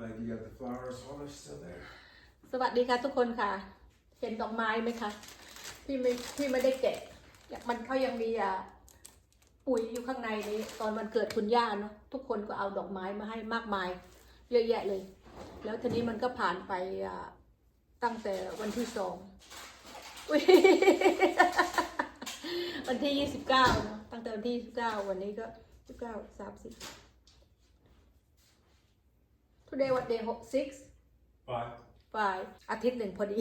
glad you got the flowers. Oh, they're still there. สวัสดีค่ะทุกคนค่ะ เห็นดอกไม้ไหมคะพี่ไม่พี่ไม่ได้แกะมันเขายังมีอะปุ๋ยอยู่ข้างในนี้ ตอนวันเกิดคุณย่าเนาะทุกคนก็เอาดอกไม้มาให้มากมาย เยอะแยะเลย แล้วทีนี้มันก็ผ่านไปอะตั้งแต่วันที่สองวันที่ยี่สิบเก้าตั้งแต่วันที่ยี่สิบเก้าวันนี้ก็ยี่สิบเก้าสามสิบ today what day หก six Five. ไปอาทิตย์หนึ่งพอดี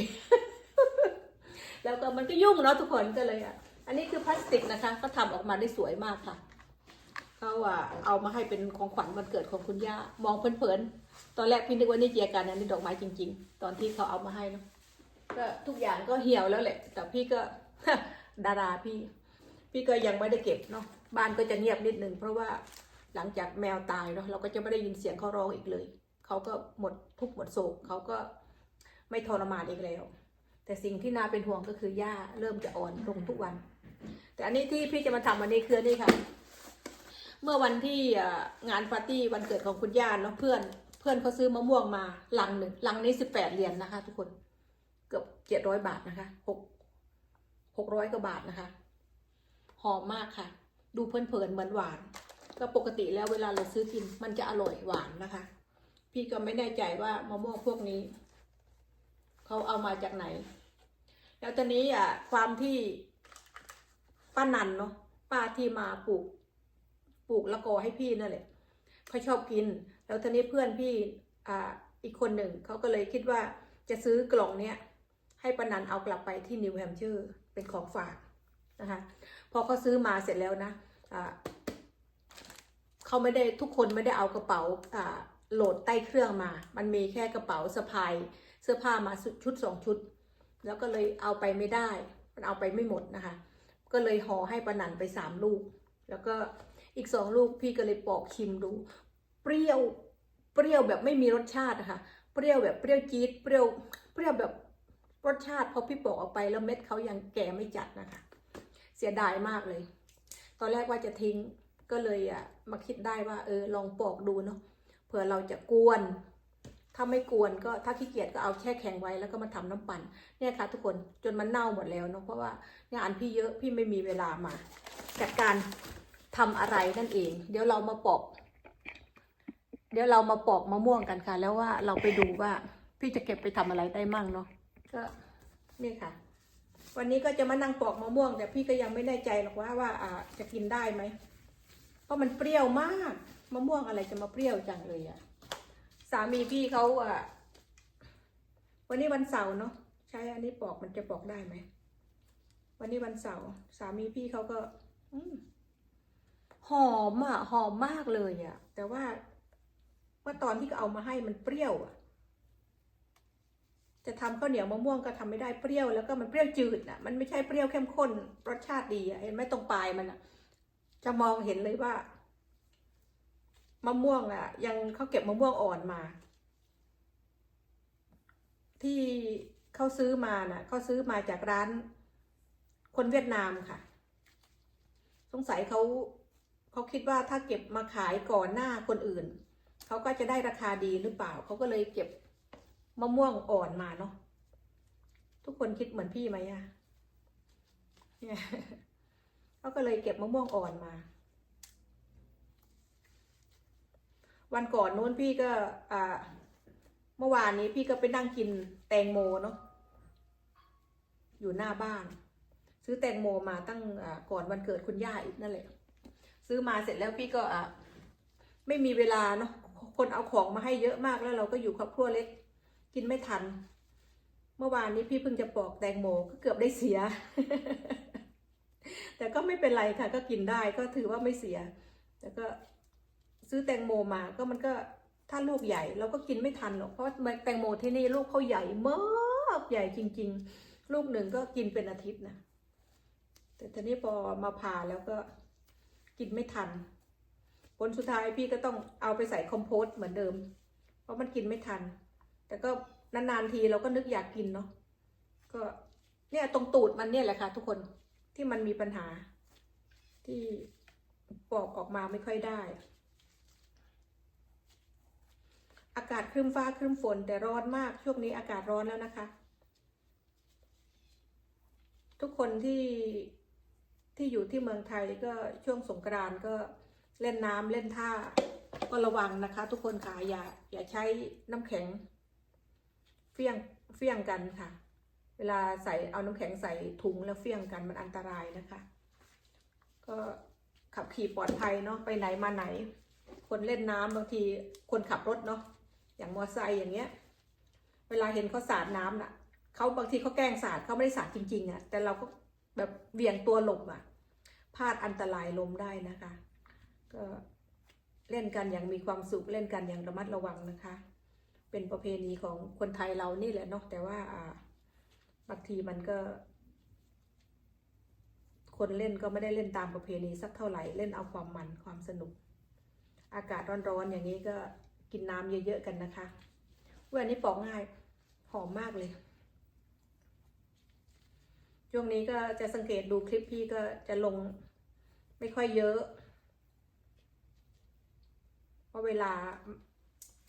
แล้วก็มันก็ยุ่งเนาะทุกคนก็เลยอะ อันนี้คือพลาสติกนะคะ ก็ทำออกมาได้สวยมากค่ะเขาอะเอามาให้เป็นของขวัญวันเกิดของคุณย่า มองเพลินๆ ตอนแรกพี่นึกว่านี่เจียกันนะนี่ดอกไม้จริง ๆ ตอนที่เขาเอามาให้เนาะ ก็ทุกอย่างก็เหี่ยวแล้วแหละ แต่พี่ก็ดาราพี่ พี่ก็ยังไม่ได้เก็บเนาะ บ้านก็จะเงียบนิดนึงเพราะว่าหลังจากแมวตายเนาะเราก็จะไม่ได้ยินเสียงเขาร้องอีกเลย เขาก็หมดทุกหมดโศกเขาก็ไม่ทรมานอีกแล้ว แต่สิ่งที่น่าเป็นห่วงก็คือย่าเริ่มจะอ่อนลงทุกวัน แต่อันนี้ที่พี่จะมาทำวันนี้คือนี่ค่ะเมื่อวันที่งานปาร์ตี้วันเกิดของคุณย่าเนาะเพื่อนเพื่อนเขาซื้อมะม่วงมาลังหนึ่งลังนี้สิบแปดเหรียญนะคะ ทุกคนเกือบเจ็ดร้อยบาทนะคะหกหกร้อยกว่าบาทนะคะ หอมมากค่ะ ดูเพลินๆเหมือนหวาน ก็ปกติแล้วเวลาเราซื้อกินมันจะอร่อยหวานนะคะ พี่ก็ไม่แน่ใจว่ามะม่วงพวกนี้เขาเอามาจากไหน แล้วตอนนี้อะความที่ป้านันเนาะป้าที่มาปลูก ปลูกละกอให้พี่นั่นแหละเขาชอบกิน แล้วตอนนี้เพื่อนพี่อ่าอีกคนหนึ่งเขาก็เลยคิดว่าจะซื้อกล่องเนี้ยให้ป้านันเอากลับไปที่นิวแฮมเชอร์เป็นของฝากนะคะพอเขาซื้อมาเสร็จแล้วนะอ่าเขาไม่ได้ทุกคนไม่ได้เอากระเป๋าอ่า โหลดใต้เครื่องมา มันมีแค่กระเป๋าสะพายเสื้อผ้ามาชุดสองชุด แล้วก็เลยเอาไปไม่ได้ มันเอาไปไม่หมดนะคะ ก็เลยห่อให้ปนันไปสามลูก แล้วก็อีกสองลูกพี่ก็เลยปอกชิมดู เปรี้ยวเปรี้ยวแบบไม่มีรสชาตินะคะเปรี้ยวแบบเปรี้ยวจี๊ดเปรี้ยวเปรี้ยวแบบรสชาติพอพี่ปอกออกไปแล้วเม็ดเขายังแก่ไม่จัดนะคะ เสียดายมากเลย ตอนแรกว่าจะทิ้งก็เลยอะมาคิดได้ว่าเออลองปอกดูเนาะ เผื่อเราจะกวน ถ้าไม่กวนก็ถ้าขี้เกียจก็เอาแช่แข็งไว้แล้วก็มาทำน้ำปั่นเนี่ยค่ะทุกคนจนมันเน่าหมดแล้วเนาะเพราะว่างานพี่เยอะพี่ไม่มีเวลามาจัดการทำอะไรนั่นเอง เดี๋ยวเรามาปอก เดี๋ยวเรามาปอกมะม่วงกันค่ะ แล้วว่าเราไปดูว่าพี่จะเก็บไปทำอะไรได้มั่งเนาะก็นี่ค่ะ วันนี้ก็จะมานั่งปอกมะม่วง แต่พี่ก็ยังไม่แน่ใจหรอกว่าว่าอ่าจะกินได้ไหมเพราะมันเปรี้ยวมาก มะม่วงอะไรจะมาเปรี้ยวจังเลยอะสามีพี่เขาอะ วันนี้วันเสาร์เนาะใช้อันนี้ปอกมันจะปอกได้ไหม วันนี้วันเสาร์สามีพี่เขาก็หอมอะ หอมมากเลยอะ แต่ว่าว่าตอนที่เอามาให้มันเปรี้ยวอะ จะทำข้าวเหนียวมะม่วงก็ทำไม่ได้เปรี้ยวแล้วก็มันเปรี้ยวจืดอะ มันไม่ใช่เปรี้ยวเข้มข้นรสชาติดีอะเห็นไหมตรงปลายมันอะ จะมองเห็นเลยว่า มะม่วงอะ ยังเขาเก็บมะม่วงอ่อนมา ที่เขาซื้อมาน่ะเขาซื้อมาจากร้าน คนเวียดนามค่ะ สงสัยเขาเขาคิดว่าถ้าเก็บมาขายก่อนหน้าคนอื่นเขาก็จะได้ราคาดีหรือเปล่าเขาก็เลยเก็บมะม่วงอ่อนมาเนาะทุกคนคิดเหมือนพี่ไหมอะเนี่ยเขาก็เลยเก็บมะม่วงอ่อนมา วันก่อนนู้นพี่ก็อ่าเมื่อวานนี้พี่ก็ไปนั่งกินแตงโมเนาะอยู่หน้าบ้าน ซื้อแตงโมมาตั้งอ่าก่อนวันเกิดคุณย่าอีกนั่นแหละ ซื้อมาเสร็จแล้วพี่ก็อ่าไม่มีเวลาเนาะคนเอาของมาให้เยอะมากแล้วเราก็อยู่ครอบครัวเล็ก กินไม่ทัน เมื่อวานนี้พี่เพิ่งจะปอกแตงโมก็เกือบได้เสีย แต่ก็ไม่เป็นไรค่ะ ก็กินได้ก็ถือว่าไม่เสีย แต่ก็ ซื้อแตงโมมาก็มันก็ถ้าลูกใหญ่เราก็กินไม่ทันหรอกเพราะแตงโมที่นี่ลูกเขาใหญ่มากใหญ่จริง ๆ ลูกหนึ่งก็กินเป็นอาทิตย์นะแต่ทีนี้พอมาผ่าแล้วก็กินไม่ทัน ผลสุดท้ายพี่ก็ต้องเอาไปใส่คอมโพสต์เหมือนเดิม เพราะมันกินไม่ทัน แต่ก็นานๆทีเราก็นึกอยากกินเนาะก็เนี่ยตรงตูดมันเนี่ยแหละค่ะ ทุกคนที่มันมีปัญหาที่ปอกออกมาไม่ค่อยได้ อากาศครึ้มฟ้าครึ้มฝนแต่ร้อนมากช่วงนี้อากาศร้อนแล้วนะคะ ทุกคนที่ที่อยู่ที่เมืองไทยก็ช่วงสงกรานก็เล่นน้ำเล่นท่าก็ระวังนะคะ ทุกคนค่ะอย่าอย่าใช้น้ำแข็งเฟี้ยงเฟี้ยงกันค่ะ เวลาใส่เอาน้ำแข็งใส่ถุงแล้วเฟี้ยงกันมันอันตรายนะคะ ก็ขับขี่ปลอดภัยเนาะไปไหนมาไหน คนเล่นน้ำบางทีคนขับรถเนาะ อย่างมอไซค์อย่างเงี้ย เวลาเห็นเขาสาดน้ำน่ะเขาบางทีเขาแกล้งสาดเขาไม่ได้สาดจริงๆอะ่ะ แต่เราก็แบบเบี่ยงตัวหลบอะ่ะพลาดอันตรายล้มได้นะคะ ก็เล่นกันอย่างมีความสุขเล่นกันอย่างระมัดระวังนะคะ เป็นประเพณีของคนไทยเรานี่แหละเนาะแต่ว่าอ่าบางทีมันก็ คนเล่นก็ไม่ได้เล่นตามประเพณีสักเท่าไหร่เล่นเอาความมันความสนุก อากาศร้อนๆอย่างนี้ก็ กินน้ำเยอะๆกันนะคะเวันนี้ปอกง่ายหอมมากเลย ช่วงนี้ก็จะสังเกตดูคลิปพี่ก็จะลงไม่ค่อยเยอะ เพราะเวลา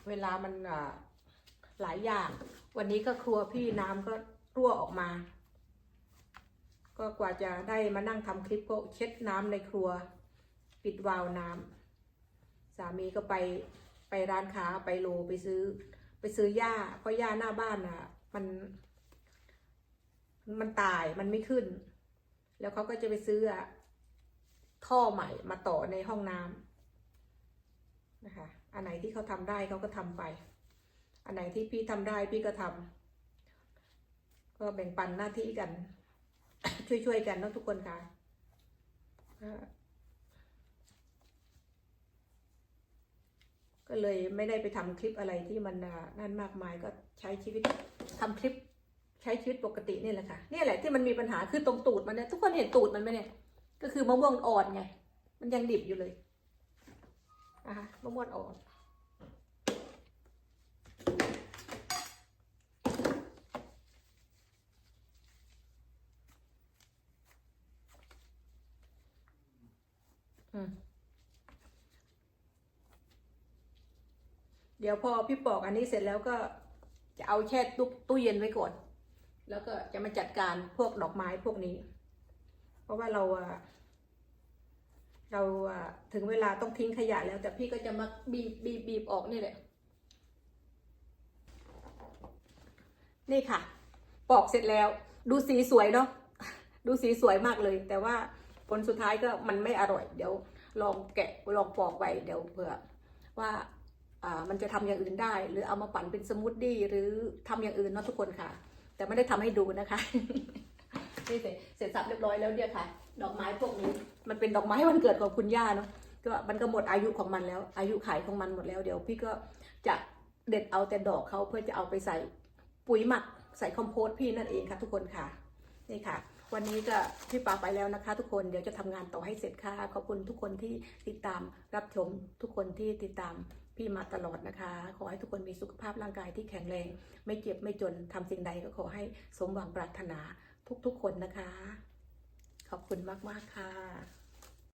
เวลามันหลายอย่าง วันนี้ก็ครัวพี่น้ำก็รั่วออกมา ก็กว่าจะได้มานั่งทำคลิปก็เช็ดน้ำในครัว ปิดวาล์วน้ำสามีก็ไป ไปร้านค้าไปโลไปซื้อ ไปซื้อหญ้าเพราะหญ้าหน้าบ้านอะ มัน มันตายมันไม่ขึ้น แล้วเขาก็จะไปซื้ออะท่อใหม่มาต่อในห้องน้ำนะคะ อันไหนที่เขาทำได้เขาก็ทำไป อันไหนที่พี่ทำได้พี่ก็ทำก็แบ่งปันหน้าที่กัน ช่วยๆกันนะทุกคนค่ะ ก็เลยไม่ได้ไปทำคลิปอะไรที่มันนั่นมากมายก็ใช้ชีวิตทำคลิปใช้ชีวิตปกตินี่แหละค่ะนี่แหละที่มันมีปัญหาคือตรงตูดมันเนี่ยทุกคนเห็นตูดมันไหมเนี่ยก็คือมะม่วงอ่อนไง มันยังดิบอยู่เลยนะคะมะม่วงอ่อนอืม เดี๋ยวพอพี่ปอกอันนี้เสร็จแล้วก็จะเอาแช่ตู้ตู้เย็นไว้ก่อน แล้วก็จะมาจัดการพวกดอกไม้พวกนี้ เพราะว่าเราอะเราอะถึงเวลาต้องทิ้งขยะแล้ว แต่พี่ก็จะมาบีบบีบบีบออกนี่แหละ นี่ค่ะ ปอกเสร็จแล้ว ดูสีสวยเนาะดูสีสวยมากเลย แต่ว่าผลสุดท้ายก็มันไม่อร่อย เดี๋ยวลองแกะลองปอกไว้เดี๋ยวเผื่อว่า มันจะทำอย่างอื่นได้ หรือเอามาปั่นเป็นสมูทตี้หรือทำอย่างอื่นเนาะทุกคนค่ะ แต่ไม่ได้ทำให้ดูนะคะนี่เสร็จเสร็จสับเรียบร้อยแล้วเนี่ยค่ะ ดอกไม้พวกนี้มันเป็นดอกไม้วันเกิดของคุณย่าเนาะก็มันก็หมดอายุของมันแล้ว อายุขายของมันหมดแล้วเดี๋ยว พี่ก็จะเด็ดเอาแต่ดอกเขาเพื่อจะเอาไปใส่ปุ๋ยหมักใส่คอมโพสต์พี่นั่นเองค่ะ ทุกคนค่ะนี่ค่ะ วันนี้ก็พี่ปาไปแล้วนะคะ ทุกคนเดี๋ยวจะทำงานต่อให้เสร็จค่ะขอบคุณทุกคนที่ติดตามรับชมทุกคนที่ติดตาม พี่มาตลอดนะคะ ขอให้ทุกคนมีสุขภาพร่างกายที่แข็งแรง ไม่เจ็บไม่จนทำสิ่งใดก็ขอให้สมหวังปรารถนาทุกๆคนนะคะ ขอบคุณมากๆค่ะ